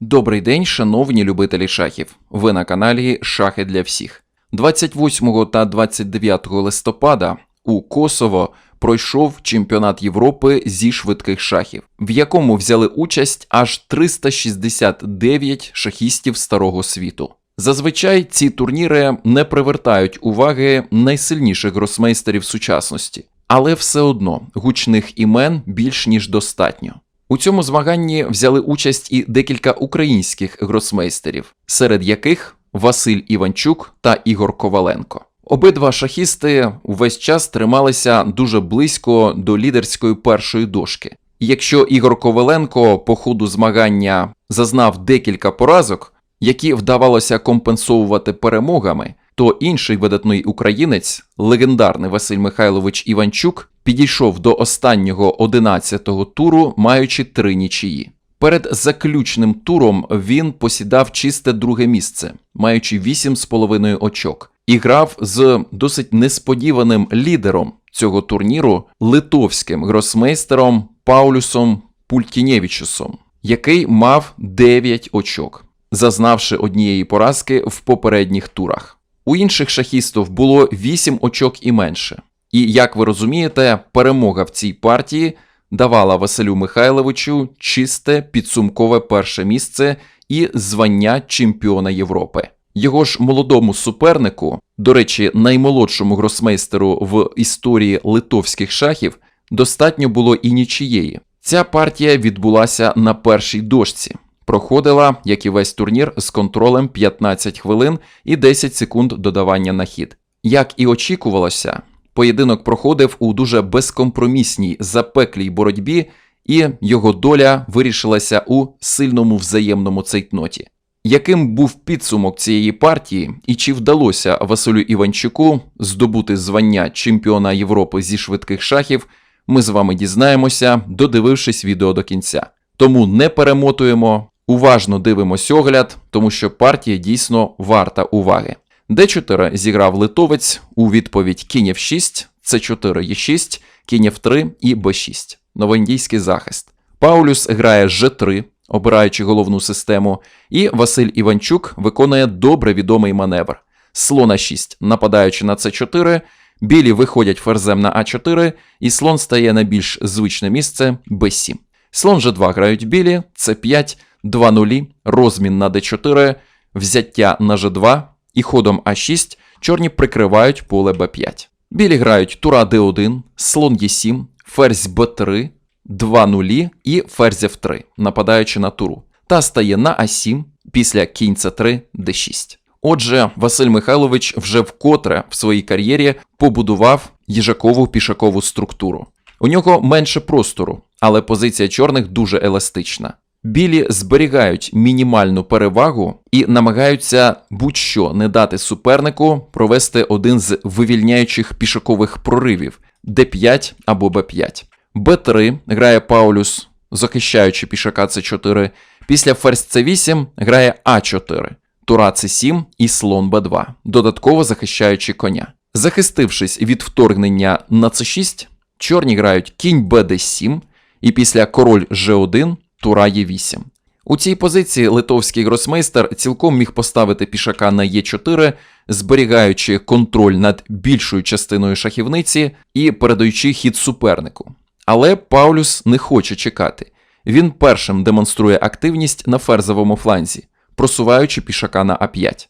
Добрий день, шановні любителі шахів. Ви на каналі Шахи для всіх. 28 та 29 листопада у Косово пройшов чемпіонат Європи зі швидких шахів, в якому взяли участь аж 369 шахістів старого світу. Зазвичай ці турніри не привертають уваги найсильніших гросмейстерів сучасності, але все одно гучних імен більш ніж достатньо. У цьому змаганні взяли участь і декілька українських гросмейстерів, серед яких Василь Іванчук та Ігор Коваленко. Обидва шахісти увесь час трималися дуже близько до лідерської першої дошки. Якщо Ігор Коваленко по ходу змагання зазнав декілька поразок, які вдавалося компенсовувати перемогами, то інший видатний українець, легендарний Василь Михайлович Іванчук, підійшов до останнього 11-го туру, маючи три нічиї. Перед заключним туром він посідав чисте друге місце, маючи 8,5 очок, і грав з досить несподіваним лідером цього турніру литовським гросмейстером Паулюсом Пулькінєвічусом, який мав 9 очок, зазнавши однієї поразки в попередніх турах. У інших шахістів було 8 очок і менше. І як ви розумієте, перемога в цій партії давала Василю Михайловичу чисте підсумкове перше місце і звання чемпіона Європи. Його ж молодому супернику, до речі, наймолодшому гросмейстеру в історії литовських шахів, достатньо було і нічиєї. Ця партія відбулася на першій дошці. Проходила, як і весь турнір, з контролем 15 хвилин і 10 секунд додавання на хід. Як і очікувалося, поєдинок проходив у дуже безкомпромісній запеклій боротьбі, і його доля вирішилася у сильному взаємному цейтноті. Яким був підсумок цієї партії, і чи вдалося Василю Іванчуку здобути звання чемпіона Європи зі швидких шахів, ми з вами дізнаємося, додивившись відео до кінця. Тому не перемотуємо, уважно дивимось огляд, тому що партія дійсно варта уваги. Д4 зіграв литовець у відповідь кінь F6, С4 Е6, кінь F3 і Б6. Новоіндійський захист. Паулюс грає Ж3, обираючи головну систему, і Василь Іванчук виконує добре відомий маневр. Слон А6, нападаючи на С4, білі виходять ферзем на А4, і слон стає на більш звичне місце Б7. Слон Ж2 грають білі, С5, 2 нулі, розмін на Д4, взяття на Ж2 і ходом А6 чорні прикривають поле Б5. Білі грають тура Д1, слон Е7, ферзь Б3, 2 нулі і ферзь F3, нападаючи на туру. Та стає на А7 після кінь С3 Д6. Отже, Василь Михайлович вже вкотре в своїй кар'єрі побудував їжакову пішакову структуру. У нього менше простору, але позиція чорних дуже еластична. Білі зберігають мінімальну перевагу і намагаються будь-що не дати супернику провести один з вивільняючих пішакових проривів d5 або b5. b3 грає Паулюс, захищаючи пішака c4. Після ферзь c8 грає а4, тура c7 і слон b2, додатково захищаючи коня. Захистившись від вторгнення на c6, чорні грають кінь bd7 і після король g1 тура Е8. У цій позиції литовський гросмейстер цілком міг поставити пішака на Е4, зберігаючи контроль над більшою частиною шахівниці і передаючи хід супернику. Але Паулюс не хоче чекати. Він першим демонструє активність на ферзовому фланзі, просуваючи пішака на А5.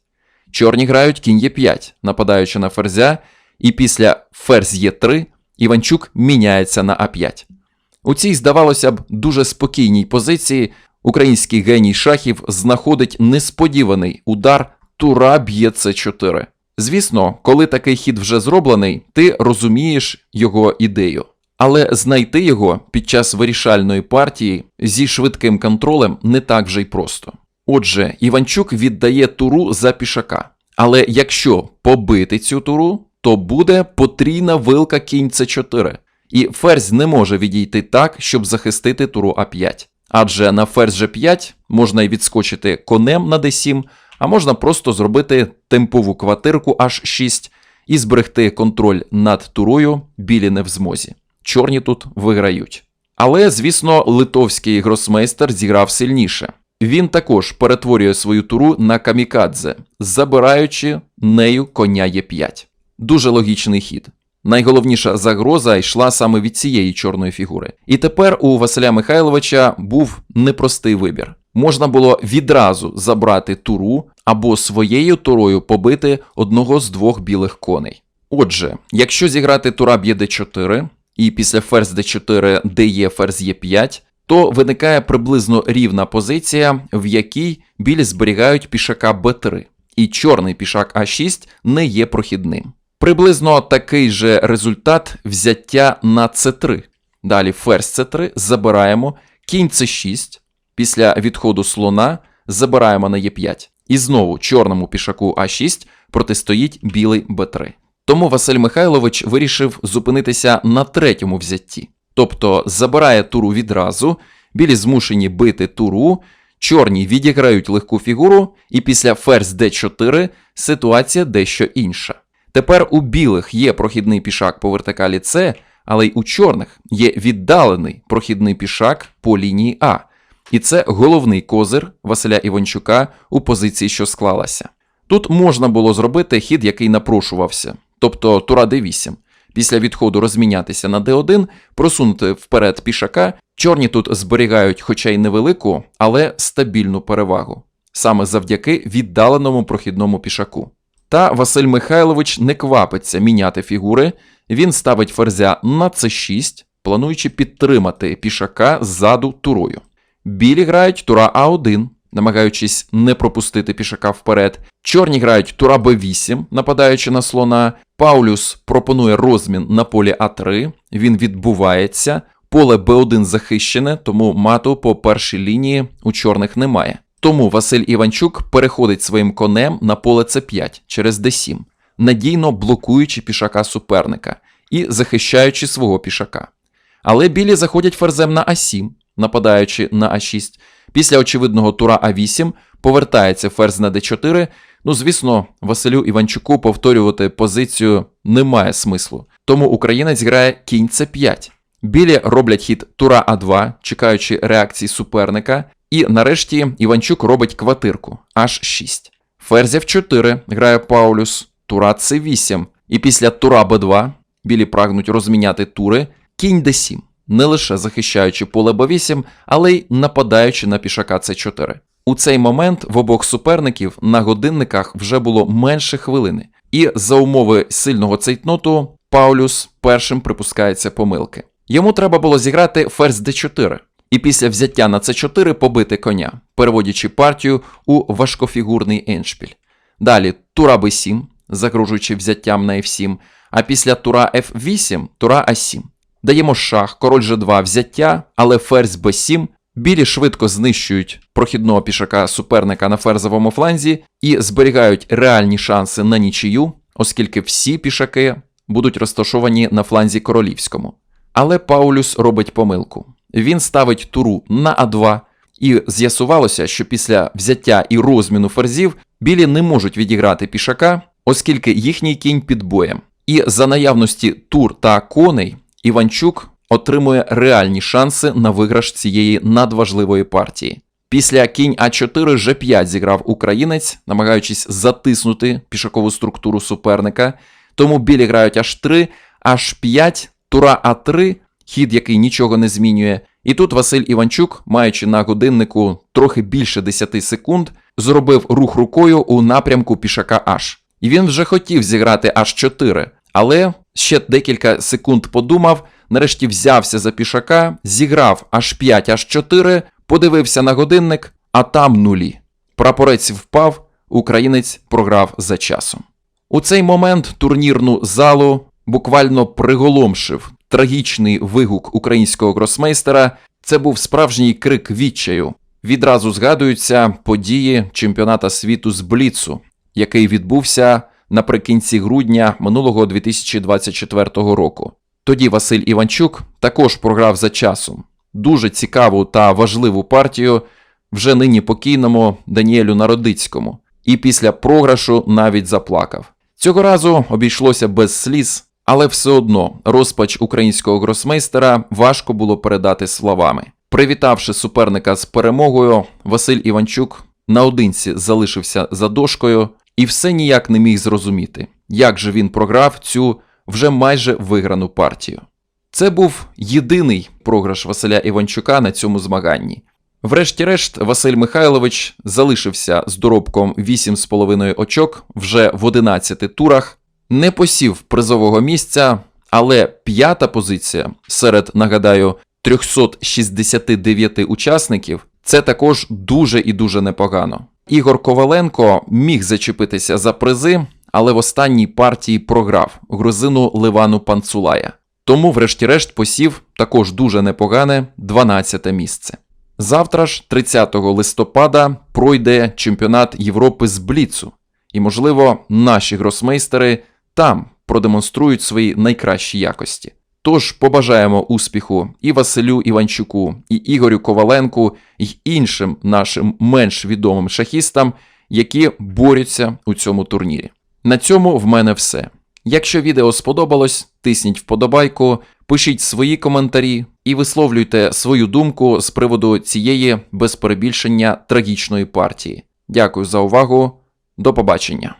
Чорні грають кінь Е5, нападаючи на ферзя, і після ферзь Е3 Іванчук міняється на А5. У цій, здавалося б, дуже спокійній позиції український геній шахів знаходить несподіваний удар тура б'є С4. Звісно, коли такий хід вже зроблений, ти розумієш його ідею. Але знайти його під час вирішальної партії зі швидким контролем не так вже й просто. Отже, Іванчук віддає туру за пішака. Але якщо побити цю туру, то буде потрійна вилка кінь С4 і ферзь не може відійти так, щоб захистити туру А5. Адже на ферзь G5 можна й відскочити конем на d7, а можна просто зробити темпову квартирку H6 і зберегти контроль над турою білі не в змозі. Чорні тут виграють. Але, звісно, литовський гросмейстер зіграв сильніше. Він також перетворює свою туру на камікадзе, забираючи нею коня Е5. Дуже логічний хід. Найголовніша загроза йшла саме від цієї чорної фігури. І тепер у Василя Михайловича був непростий вибір. Можна було відразу забрати туру або своєю турою побити одного з двох білих коней. Отже, якщо зіграти тура б'є d4 і після ферзь d4 де є ферзь Е5, то виникає приблизно рівна позиція, в якій білі зберігають пішака b3, і чорний пішак А6 не є прохідним. Приблизно такий же результат взяття на С3. Далі ферзь С3 забираємо, кінь С6, після відходу слона забираємо на Е5. І знову чорному пішаку А6 протистоїть білий Б3. Тому Василь Михайлович вирішив зупинитися на третьому взятті. Тобто забирає туру відразу, білі змушені бити туру, чорні відіграють легку фігуру, і після ферзь d4 ситуація дещо інша. Тепер у білих є прохідний пішак по вертикалі С, але й у чорних є віддалений прохідний пішак по лінії А. І це головний козир Василя Іванчука у позиції, що склалася. Тут можна було зробити хід, який напрошувався, тобто тура d8. Після відходу розмінятися на d1, просунути вперед пішака. Чорні тут зберігають, хоча й невелику, але стабільну перевагу, саме завдяки віддаленому прохідному пішаку. Та Василь Михайлович не квапиться міняти фігури, він ставить ферзя на c6, плануючи підтримати пішака ззаду турою. Білі грають тура А1, намагаючись не пропустити пішака вперед. Чорні грають тура Б8, нападаючи на слона. Паулюс пропонує розмін на полі А3, він відбувається. Поле Б1 захищене, тому мату по першій лінії у чорних немає. Тому Василь Іванчук переходить своїм конем на поле С5 через Д7, надійно блокуючи пішака суперника і захищаючи свого пішака. Але білі заходять ферзем на А7, нападаючи на А6. Після очевидного тура А8 повертається ферзь на Д4. Ну, звісно, Василю Іванчуку повторювати позицію немає смислу. Тому українець грає кінь С5. Білі роблять хід тура А2, чекаючи реакції суперника. І нарешті Іванчук робить квартирку H6. Ферзя в 4 грає Паулюс, тура С8. І після тура Б2 білі прагнуть розміняти тури, кінь Д7, не лише захищаючи поле Б8, але й нападаючи на пішака С4. У цей момент в обох суперників на годинниках вже було менше хвилини, і за умови сильного цейтноту Паулюс першим припускається помилки. Йому треба було зіграти ферзь d4, і після взяття на c4 побити коня, переводячи партію у важкофігурний еншпіль. Далі тура b7, загрожуючи взяттям на f7, а після тура f8 тура a7. Даємо шах, король g2 взяття, але ферзь b7. Білі швидко знищують прохідного пішака суперника на ферзовому фланзі і зберігають реальні шанси на нічию, оскільки всі пішаки будуть розташовані на фланзі королівському. Але Паулюс робить помилку. Він ставить туру на А2, і з'ясувалося, що після взяття і розміну ферзів білі не можуть відіграти пішака, оскільки їхній кінь під боєм. І за наявності тур та коней Іванчук отримує реальні шанси на виграш цієї надважливої партії. Після кінь А4 Ж5 зіграв українець, намагаючись затиснути пішакову структуру суперника. Тому білі грають H3, H5, тура А3, хід, який нічого не змінює. І тут Василь Іванчук, маючи на годиннику трохи більше 10 секунд, зробив рух рукою у напрямку пішака H. І він вже хотів зіграти H4, але ще декілька секунд подумав, нарешті взявся за пішака, зіграв H5, H4, подивився на годинник, а там нулі. Прапорець впав, українець програв за часом. У цей момент турнірну залу буквально приголомшив трагічний вигук українського гросмейстера. Це був справжній крик відчаю. Відразу згадуються події чемпіоната світу з Бліцу, який відбувся наприкінці грудня минулого 2024 року. Тоді Василь Іванчук також програв за часом дуже цікаву та важливу партію вже нині покійному Даніелю Народицькому, і після програшу навіть заплакав. Цього разу обійшлося без сліз, але все одно розпач українського гросмейстера важко було передати словами. Привітавши суперника з перемогою, Василь Іванчук наодинці залишився за дошкою і все ніяк не міг зрозуміти, як же він програв цю вже майже виграну партію. Це був єдиний програш Василя Іванчука на цьому змаганні. Врешті-решт, Василь Михайлович залишився з доробком 8,5 очок вже в 11 турах, не посів призового місця, але п'ята позиція серед, нагадаю, 369 учасників це також дуже і дуже непогано. Ігор Коваленко міг зачепитися за призи, але в останній партії програв грузину Ливану Панцулая. Тому, врешті-решт, посів також дуже непогане 12 місце. Завтра ж, 30 листопада, пройде чемпіонат Європи з Бліцу, і, можливо, наші гросмейстери там продемонструють свої найкращі якості. Тож побажаємо успіху і Василю Іванчуку, і Ігорю Коваленку, і іншим нашим менш відомим шахістам, які борються у цьому турнірі. На цьому в мене все. Якщо відео сподобалось, тисніть вподобайку, пишіть свої коментарі і висловлюйте свою думку з приводу цієї без перебільшення трагічної партії. Дякую за увагу. До побачення.